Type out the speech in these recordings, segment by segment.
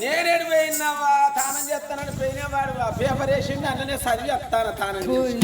నేనేడు పోయినావా తానం చేస్తానని పోయినా వాడు ఆ పేపర్ వేసిండు అన్ననే చదివి వస్తాను తానం చేసి.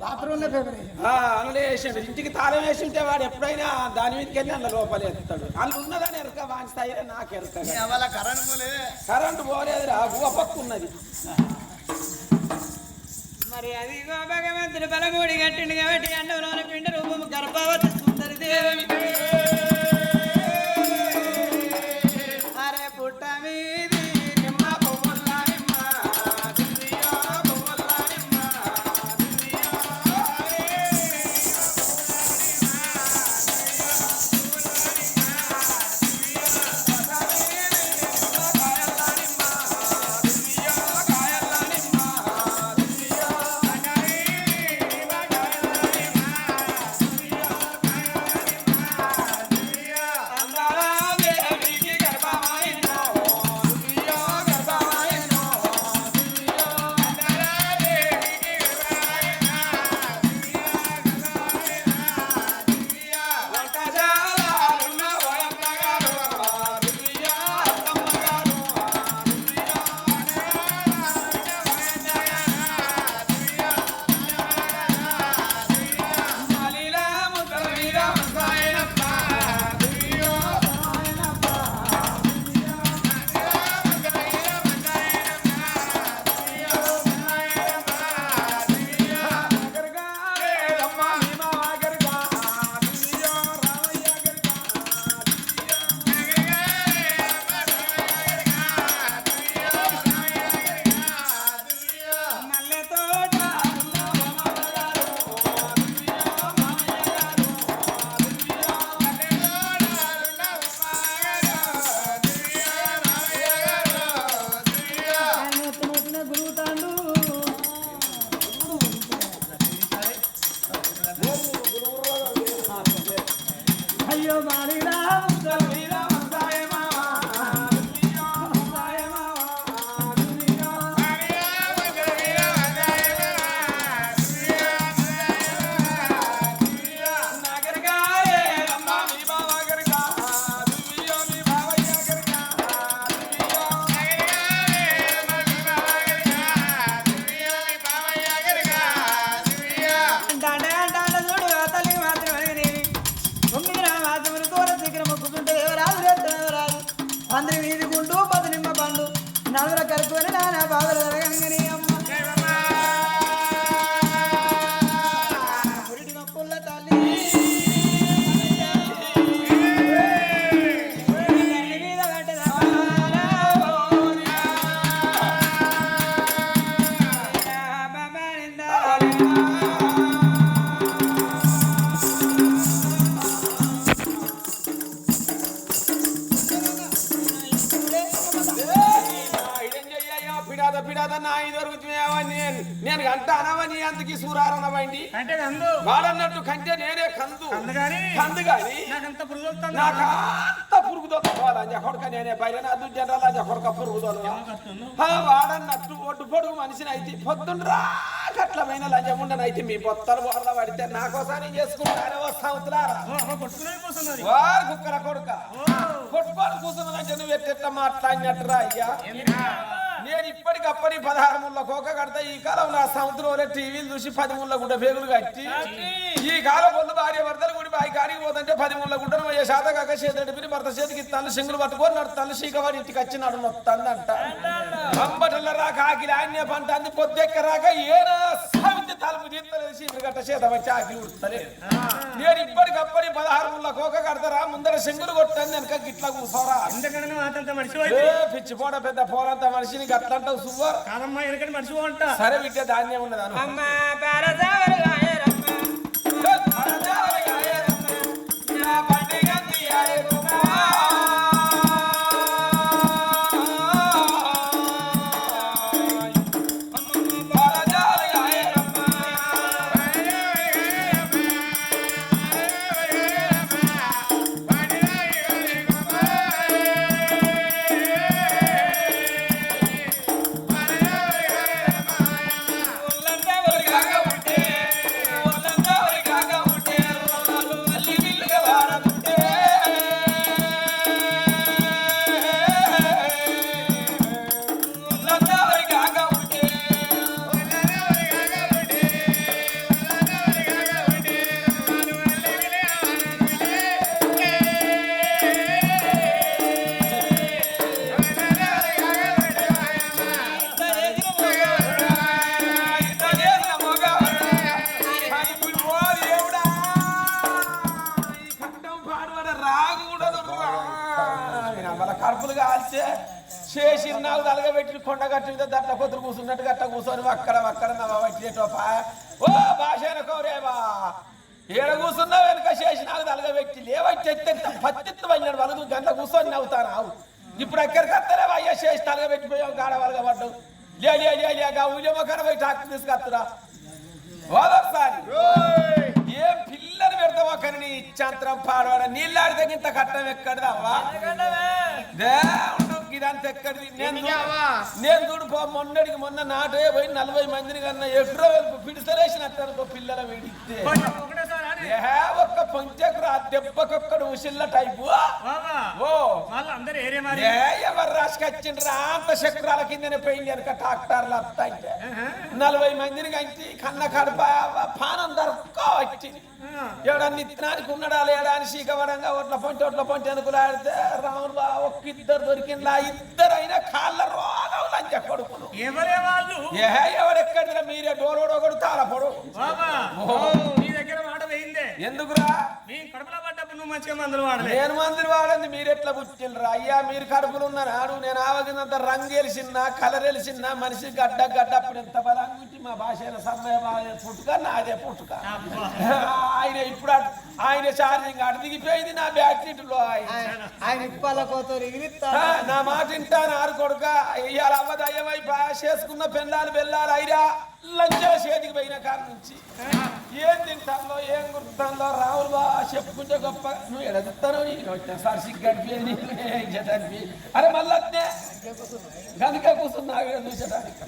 బాత్రూమ్లో పేపర్ ఆ, అందులో వేసిండు. ఇంటికి తాళం వేసింటే వాడు ఎప్పుడైనా దాని మీదకి వెళ్ళి అందులో లోపల ఎత్తాడు. అందులో ఉన్నదని ఎరక వాని స్థాయిలో నాకు ఎరక. వాళ్ళ కరెంట్ పోలేదే కరెంటు పోలేదురా గువ్వ పక్కు ఉన్నది మరి అది భగవంతుడు బలమూడి కట్టిండు కాబట్టి అండవలోని పిండ రూపము గర్భవతి సుందరి దేవి. అయ్యో మారిరా నేను నేను అంటానవా నీ అంతకి సూరారనవండి అంటే వాడన్నట్టు కంటే నేనే కందు. కందు గాని? నాకంత నాకు అంత పురుగు దొక్కవాలని కొడుక నేనే దుడ్డు జనరాల కొడుక పురుగు దొరక వాడన్నట్టు ఒడ్డు పొడుగు మనిషిని అయితే పొద్దుండ్రా కట్లమైన లంజముండని అయితే మీ పొత్తలు బోర్ల పడితే నా కోసం చేసుకుంటారే వస్తా అవుతున్నారా వారు కుక్కర కొడుక. కొట్టుకొని కూర్చున్న నువ్వు ఎట్టెట్లా మాట్లాడినట్టురా అయ్యా? ఇప్పటికప్పటి పదహారు ముళ్ళ కోక కడతా ఈ కాలం నా సముద్రంలో టీవీలు చూసి పది ముళ్ళ గుడ్డ పేగులు కట్టి ఈ కాలం పొద్దు భార్య భర్తలు గుడి బాయి కాడికి పోతుంటే పది ముళ్ళ గుడ్డను పోయే శాత కాక చేతి పిరి భర్త చేతికి ఇస్తాను సింగులు పట్టుకొని నడుతాను సీకవాడి ఇంటికి వచ్చి నడు నొత్తాను అంట అంబటల్ల రాక ఆకిలి ఆన్య పంట అంది పొద్దెక్క రాక ఏనా తలుపు తీస్తలేదు గట్ట చేత వచ్చి ఆకిలి ఉడతలేదు నేను ఇప్పటికప్పటి పదహారు ముళ్ళ కోక కడతారా ముందర సింగులు కొట్టాను వెనక గిట్ల కూసోరా ఎందుకంటే నువ్వు అంతంత మనిషి ఏ పిచ్చి పోడ పెద్ద పోరంత మనిషిని గట్లంటావు సువ్వర్? కాదమ్మా ఎందుకంటే మనిషి అంట. సరే విద్య ధాన్యం ఉన్నది కొండ కట్టి మీద దట్ట పొత్తులు కూర్చున్నట్టు గట్ట కూర్చొని అక్కడ అక్కడ వచ్చేటోపా ఓ భాష కోరేవా. ఏడ కూర్చున్నా వెనక చేసి నాకు తలగబెట్టి లేవట్టి పత్తిత్తు పడినాడు వాళ్ళు గంట కూర్చొని నవ్వుతాను ఆవు. ఇప్పుడు ఎక్కడికి వస్తారా అయ్యా చేసి తలగబెట్టిపోయాం కాడ వాళ్ళగా పడ్డావు లే లే లే లేక ఉద్యమ కడ పోయి టాక్టర్ తీసుకొస్తురా. ఓదొకసారి. ఏం పిల్లని పెడతావా కానీ నీ ఇచ్చాంతరం పాడవాడ. నీళ్ళాడితే ఇంత కట్టం ఎక్కడదావా దేవుడు ఇదంతా ఎక్కడిది నేను నేను చూడు పో మొన్నటికి మొన్న నాటే పోయి నలభై మందిని కన్నా పిడిసలేసినట్టు అనుకో పిల్లల వీడిస్తే. ఏ ఒక్క పొంచెకురా దెబ్బకొక్కడు ఉసిల్ల టైపు. ఓ. వాళ్ళు అందరు ఏరే మరి ఏ ఎవరు రాసుకొచ్చిండ్రా అంత చక్రాల కిందనే పోయింది వెనక ట్రాక్టర్లు వస్తాయి నలభై మందిని కంచి కన్న కడప పానం దొరక్క వచ్చింది ఏడాన్ని ఇత్తనానికి ఉన్నాడా లేడా అని శీకవరంగా ఒట్ల పొంటి ఒట్ల పొంటి అనుకులాడితే రాములు బా ఒక్క ఇద్దరు దొరికిందా ఇద్దరు అయినా కాళ్ళ రోగం లంచ కొడుకులు. ఎవరే వాళ్ళు? ఏ ఎవరెక్కడ మీరే డోరోడో ఒకడు తాళపడు ఎందుకురా? నీ కడుపులో పడ్డప్పుడు నువ్వు మంచిగా మందులు వాడలే. నేను మందిని వాడండి మీరు ఎట్లా పుట్టినరా అయ్యా మీరు కడుపులు ఉన్నాడు నేను ఆవగినంత రంగు వెలిసిన్నా కలర్ వెలిసిన్నా మనిషి గడ్డ గడ్డ అప్పుడు ఎంత బలంగా ఉంటే మా భాష సమయ పుట్టుక నాదే పుట్టుక. ఆయన ఇప్పుడు ఆయన ఛార్జింగ్ అటు దిగిపోయింది నా బ్యాటరీలో ఆయన. ఆయన- ఆయన ఇప్పాల కోతలు నా మాట వింటాను ఆరు కొడుక ఇవాళ అవ్వదయ్యమై భాష చేసుకున్న పెళ్ళాలు బెల్లాలు అయిరా లంచా చేతికి పోయిన కాడ నుంచి. ఏం తింటాలో ఏం గుర్తుందో రావులు బా చెప్పుకుంటే గొప్ప నువ్వు ఎడతాను సార్ సిగ్గడిపోయింది చేయడానికి అరే మళ్ళీ గనుక కూర్చున్నా చూసేటానికి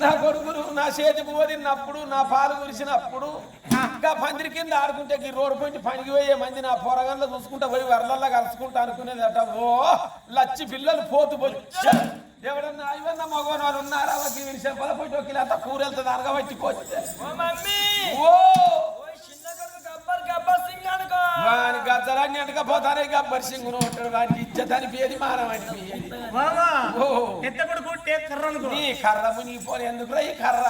నా కొడుకులు నా చేతి పువ్వు తిన్నప్పుడు నా పాలు కురిసినప్పుడు ఇంకా పందిరి కింద ఆడుకుంటే ఈ రోడ్డు పోయి పనికి పోయే మంది నా పొరగంలో చూసుకుంటా పోయి వరలల్లో కలుసుకుంటా అనుకునేదట ఓ లచ్చి పిల్లలు పోతు పోయి. ఎవడన్నా ఐవన్న మగవాళ్ళు వాళ్ళు ఉన్నారా? వాళ్ళకి వీడి చెప్పల పోయి ఒకళ్ళు అంతా కూర వెళ్తుంది అనగబట్టి పోతే ఓ! వాని గద్దలన్నీ అంటకపోతానే గబ్బర్ సింగ్ ఉంటాడు వానికి ఇచ్చదని పేది మానవాడికి బాబా ఓ. ఎత్త కొడుకు టేక్ కర్ర అనుకో. నీ మునిగిపోని ఎందుకురా ఈ కర్ర?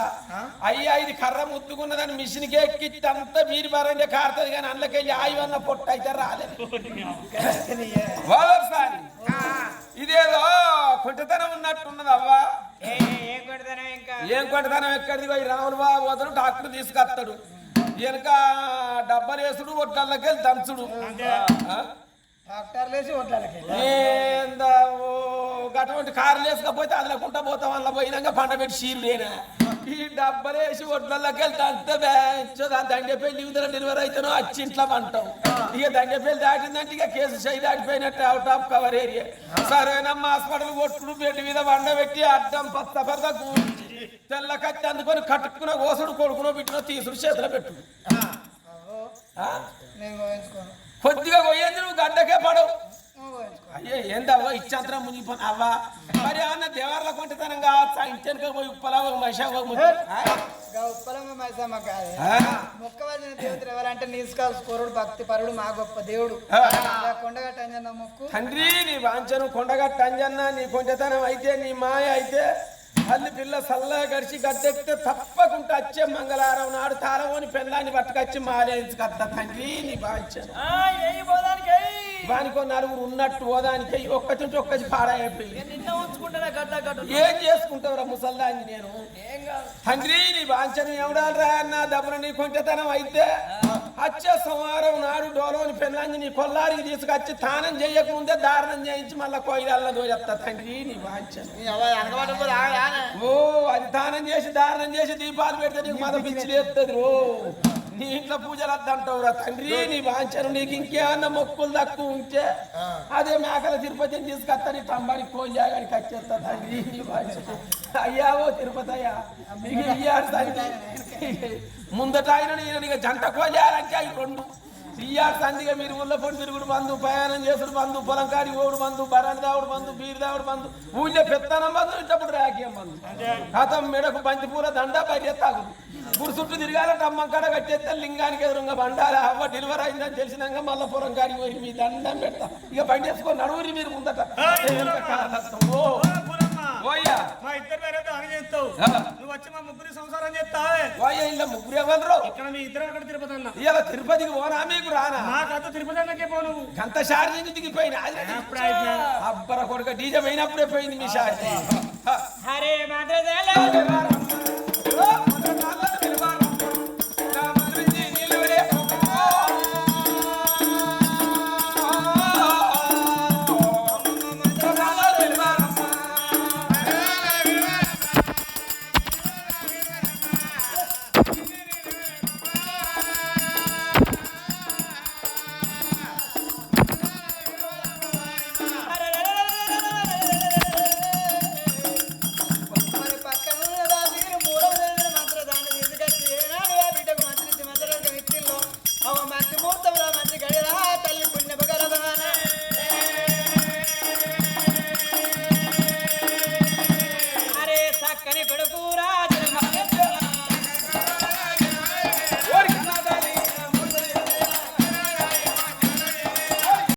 అయ్యా ఇది కర్ర ముద్దుకున్నదని మిషన్కి ఎక్కిచ్చి అంతా వీరి బారంటే కారుతుంది కానీ అందులోకెళ్ళి ఆయువన్న పొట్టు అయితే రాలేదు. ఒకసారి ఇదేదో కుంటతనం ఉన్నట్టున్నది అవ్వా. ఏం ఇంకా? కొంటతనం ఎక్కడిది పోయి రాములు బాబు వదలు డాక్టర్ తీసుకొస్తాడు. వెనక డబ్బలు వేసుడు ఒట్లకెళ్ళి దంచుడు. వేసి గటువంటి కారు లేసుకపోతే అందులోకుంటా పోతాం అందులో పోయినాక పంట పెట్టి చీరు లేనా? ఈ డబ్బలేసి ఒడ్లకి వెళ్తే అంత బ్యాచ్ దండే పెళ్ళి ఉందిరా డెలివరీ అయితేనో వచ్చి ఇంట్లో అంటాం ఇక దండే పెళ్ళి దాటిందంటే ఇక కేసు చేయి దాటిపోయినట్టు అవుట్ ఆఫ్ కవర్ ఏరియా సరేనమ్మా హాస్పిటల్ కొట్టుడు బెడ్ మీద వండబెట్టి అడ్డం పత్త కూర్చి తెల్ల కత్తి అందుకొని కట్టుకున్న ఓసుడు కొడుకునో బిడ్డనో తీసుడు చేతిలో పెట్టు. కొద్దిగా పోయేది నువ్వు గడ్డకే పడవు. అయ్యే ఏందవ్వ ఇచ్చంతరం మునిగిపోయి అవ్వా మరి అన్న దేవర్ల కొంటతనం కావచ్చు పోయి ఉప్పలా ఒక మనిషి ఒక? మొక్కవలసిన ఎవరంటే నీసుకాలు కోరుడు భక్తి పరుడు మా గొప్ప దేవుడు. ఆ. ఇలా కొండగట్ట అంజన్న మొక్కు. తండ్రి నీ వాంచను కొండగట్ట అంజన్న నీ కొంటతనం అయితే నీ మాయ అయితే అల్లి పిల్ల సల్లగా గడిచి గద్దెక్కితే తప్పకుండా వచ్చే మంగళవారం నాడు తాళమోని పెళ్ళాన్ని పట్టుకొచ్చి మాలేసుకత్త తండ్రి? నీ వాంచను వానికో నలుగురు ఉన్నట్టు ఓదానికి ఒక్కటి నుంచి ఒక్కటి పాడైపోయి నిన్న ఉంచుకుంటానే గడ్డ గడ్డ ఏం చేసుకుంటావురా ముసల్దాన్ని నేను? తండ్రి నీ వాంఛన ఎవడాలరా అన్న? దబ్బున నీ కొంచెతనం అయితే. వచ్చే సోమవారం నాడు డోలోని పెళ్ళాంగి నీ కొల్లారికి తీసుకొచ్చి తానం చేయకముందే దారుణం చేయించి మళ్ళా కోయిలల్లో దోచెత్తా తండ్రి నీ వాంఛన. ఓ అది దానం చేసి దారుణం చేసి దీపాలు పెడితే నీకు మద పిచ్చి లేస్తుంది రో నీ ఇంట్లో పూజలు వద్దంటావురా తండ్రి నీ వాంఛను నీకు ఇంకేమన్నా మొక్కులు తక్కువ ఉంటే అదే మేకల తిరుపతిని తీసుకొస్తా నీ తంబాడి ఫోన్ చేయడానికి వచ్చేస్తా తండ్రి నీ వాంఛను. అయ్యా ఓ తిరుపతి అయ్యా నీకు ఇయ్యాడు తండ్రి. ముందట ఆయన నేను ఇక జంట కోజాలంటే అవి రెండు. ఇయ్యాడు తండ్రిగా మీరు ఊళ్ళో పొడి తిరుగుడు బంధు ప్రయాణం చేసుడు బంధు పొలం కాడి ఓడు బంధు బరాని దావుడు బంధు బీరు దావుడు బంధు ఊళ్ళో పెత్తనం బంధు ఇంటప్పుడు రాకేం బంధు కథం మెడకు బంతి పూల దండ బయట తాగుడు. గుడి చుట్టూ తిరగాలంటే అమ్మ కాడ కట్టేస్తే లింగానికి ఎదురుగా బండాలి అవ్వ డెలివరీ అయిందని తెలిసినాక మళ్ళీ పొలం కాడికి పోయి మీ దండం పెడతా. ఇక బండి వేసుకొని నడువురి మీరు ముందట. మా ఇద్దరు వేరే దాని చేస్తావు. నువ్వు వచ్చి మా ముగ్గురి సంసారం చేస్తావే. ఓయ్యా ఇలా ముగ్గురు ఎవరు? ఇక్కడ మీ ఇద్దరు అక్కడ తిరుపతి అన్న తిరుపతికి పోనా మీకు రానా? తిరుపతి పో నువ్వు. గంత ఛార్జింగ్ దిగిపోయింది అది అప్పుడు అయిపోయింది. అబ్బర కొడుక డీజే పోయినప్పుడే పోయింది మీ ఛార్జింగ్ హరే